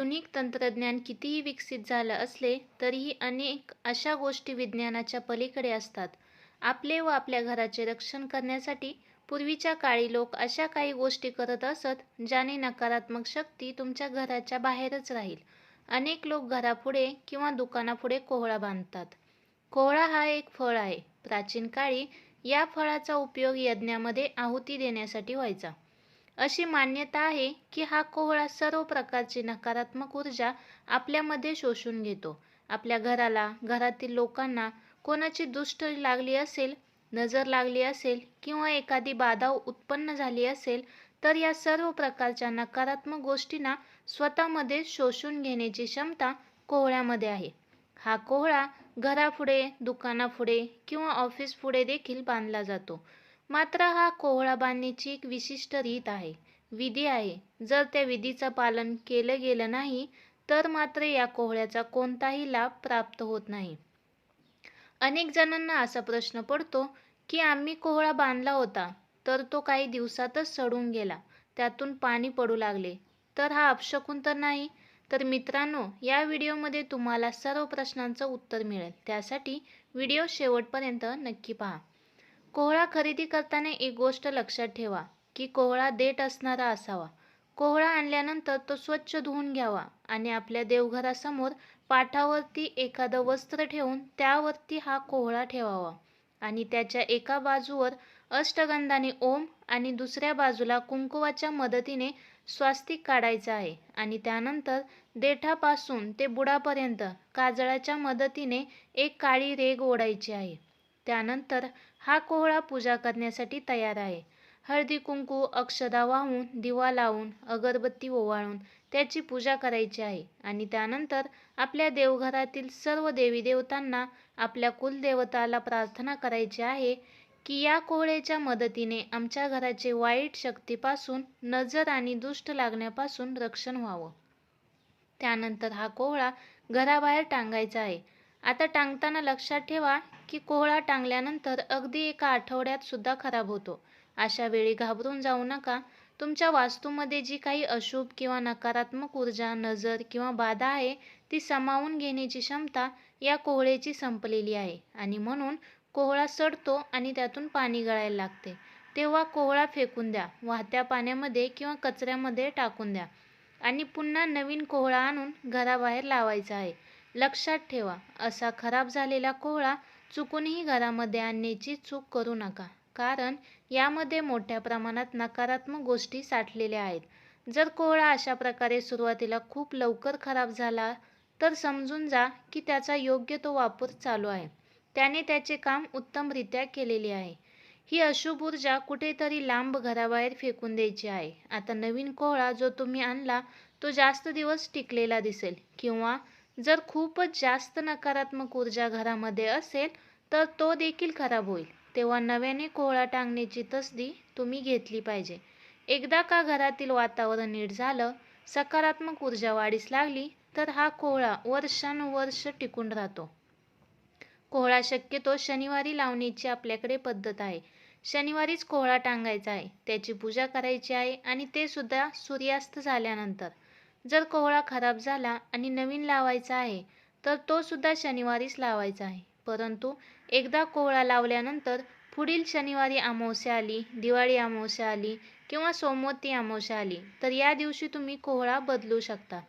आधुनिक तंत्रज्ञान कितीही विकसित झालं असले तरीही अनेक अशा गोष्टी विज्ञानाच्या पलीकडे असतात. आपले व आपल्या घराचे रक्षण करण्यासाठी पूर्वीच्या काळी लोक अशा काही गोष्टी करत असत ज्याने नकारात्मक शक्ती तुमच्या घराच्या बाहेरच राहील. अनेक लोक घरापुढे किंवा दुकानापुढे कोहळा बांधतात. कोहळा हा एक फळ आहे. प्राचीन काळी या फळाचा उपयोग यज्ञामध्ये आहुती देण्यासाठी व्हायचा. अशी मान्यता आहे की हा कोहळा सर्व प्रकारची नकारात्मक ऊर्जा आपल्यामध्ये शोषून घेतो. आपल्या घराला घरातील लोकांना कोणाची दुष्ट लागली असेल नजर लागली असेल किंवा एखादी बाधा उत्पन्न झाली असेल तर या सर्व प्रकारच्या नकारात्मक गोष्टींना स्वतःमध्ये शोषून घेण्याची क्षमता कोहळ्यामध्ये आहे. हा कोहळा घरापुढे दुकानापुढे किंवा ऑफिस पुढे देखील बांधला जातो. मात्र हा कोहळा बांधण्याची एक विशिष्ट रीत आहे. विधी आहे. जर त्या विधीचं पालन केलं गेलं नाही तर मात्र या कोहळ्याचा कोणताही लाभ प्राप्त होत नाही. अनेक जणांना असा प्रश्न पडतो की आम्ही कोहळा बांधला होता तर तो काही दिवसातच सडून गेला. त्यातून पाणी पडू लागले. तर हा अपशकून तर नाही. तर मित्रांनो या व्हिडिओमध्ये तुम्हाला सर्व प्रश्नांचं उत्तर मिळेल. त्यासाठी व्हिडिओ शेवटपर्यंत नक्की पहा. कोहळा खरेदी करताना एक गोष्ट लक्षात ठेवा की कोहळा देठ असणारा असावा. कोहळा आणल्यानंतर तो स्वच्छ धुवून घ्यावा आणि आपल्या देवघरासमोर पाठावरती एखादं वस्त्र ठेवून त्यावरती हा कोहळा ठेवावा आणि त्याच्या एका बाजूवर अष्टगंधाने ओम आणि दुसऱ्या बाजूला कुंकुवाच्या मदतीने स्वास्तिक काढायचं आहे आणि त्यानंतर देठापासून ते बुडापर्यंत काजळाच्या मदतीने एक काळी रेग ओढायची आहे. त्यानंतर हा कोहळा पूजा करण्यासाठी तयार आहे. हळदी कुंकू अक्षदा वाहून दिवा लावून अगरबत्ती ओवाळून त्याची पूजा करायची आहे आणि त्यानंतर आपल्या देवघरातील सर्व देवी देवतांना आपल्या कुलदेवताला प्रार्थना करायची आहे की या कोहळ्याच्या मदतीने आमच्या घराचे वाईट शक्तीपासून नजर आणि दुष्ट लागण्यापासून रक्षण व्हावं. त्यानंतर हा कोहळा घराबाहेर टांगायचा आहे. आता टांगताना लक्षात ठेवा की कोहळा टांगल्यानंतर अगदी एका आठवड्यात सुद्धा खराब होतो. अशा वेळी घाबरून जाऊ नका. तुमच्या वास्तूमध्ये जी काही अशुभ किंवा नकारात्मक ऊर्जा नजर किंवा बाधा आहे ती सामावून घेण्याची क्षमता या कोहळ्याची संपलेली आहे. आणि म्हणून कोहळा सडतो आणि त्यातून पाणी गळायला लागते. तेव्हा कोहळा फेकून द्या वाहत्या पाण्यामध्ये किंवा कचऱ्यामध्ये टाकून द्या. आणि पुन्हा नवीन कोहळा आणून घराबाहेर लावायचा आहे. लक्षात ठेवा असा खराब झालेला कोहळा चुकूनही घरामध्ये आणण्याची चूक करू नका. कारण यामध्ये मोठ्या प्रमाणात नकारात्मक गोष्टी साठलेल्या आहेत. जर कोहळा अशा प्रकारे सुरुवातीला खूप लवकर खराब झाला तर समजून जा की त्याचा योग्य तो वापर चालू आहे. त्याने त्याचे काम उत्तमरित्या केलेले आहे. ही अशुभ ऊर्जा कुठेतरी लांब घराबाहेर फेकून द्यायची आहे. आता नवीन कोहळा जो तुम्ही आणला तो जास्त दिवस टिकलेला दिसेल किंवा जर खूपच जास्त नकारात्मक ऊर्जा घरामध्ये असेल तर तो देखील खराब होईल. तेव्हा नव्याने कोहळा टांगण्याची तसदी तुम्ही घेतली पाहिजे. एकदा का घरातील वातावरण नीट झालं सकारात्मक ऊर्जा वाढीस लागली तर हा कोहळा वर्षानुवर्ष टिकून राहतो. कोहळा शक्यतो शनिवारी लावण्याची आपल्याकडे पद्धत आहे. शनिवारीच कोहळा टांगायचा आहे त्याची पूजा करायची आहे आणि ते सुद्धा सूर्यास्त झाल्यानंतर. जर कोहळा खराब झाला आणि नवीन लावायचा आहे तर तो सुद्धा शनिवारीच लावायचा आहे. परंतु एकदा कोहळा लावल्यानंतर पुढील शनिवारी अमावस्या आली दिवाळी अमावस्या आली किंवा सोमवती अमावस्या आली तर या दिवशी तुम्ही कोहळा बदलू शकता.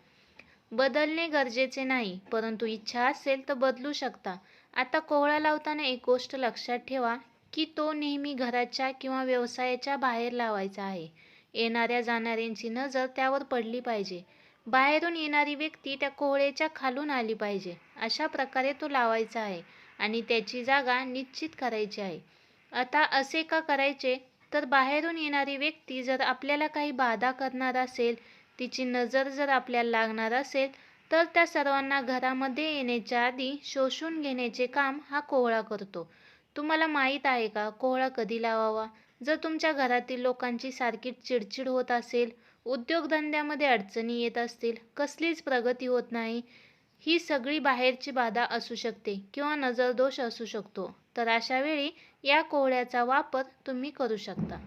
बदलणे गरजेचे नाही परंतु इच्छा असेल तर बदलू शकता. आता कोहळा लावताना एक गोष्ट लक्षात ठेवा की तो नेहमी घराच्या किंवा व्यवसायाच्या बाहेर लावायचा आहे. येणाऱ्या जाणाऱ्यांची नजर त्यावर पडली पाहिजे. बाहेरून येणारी व्यक्ती त्या कोहळेच्या खालून आली पाहिजे. अशा प्रकारे तो लावायचा आहे आणि त्याची जागा निश्चित करायची आहे. आता असे का करायचे? तर बाहेरून येणारी व्यक्ती जर आपल्याला काही बाधा करणार असेल तिची नजर जर आपल्याला लागणार असेल तर त्या सर्वांना घरामध्ये येण्याच्या आधी शोषून घेण्याचे काम हा कोहळा करतो. तुम्हाला माहीत आहे का कोहळा कधी लावावा? जर तुमच्या घरातील लोकांची सारखी चिडचिड होत असेल उद्योगधंद्यामध्ये अडचणी येत असतील कसलीच प्रगती होत नाही ही सगळी बाहेरची बाधा असू शकते किंवा नजरदोष असू शकतो. तर अशावेळी या कोहळ्याचा वापर तुम्ही करू शकता.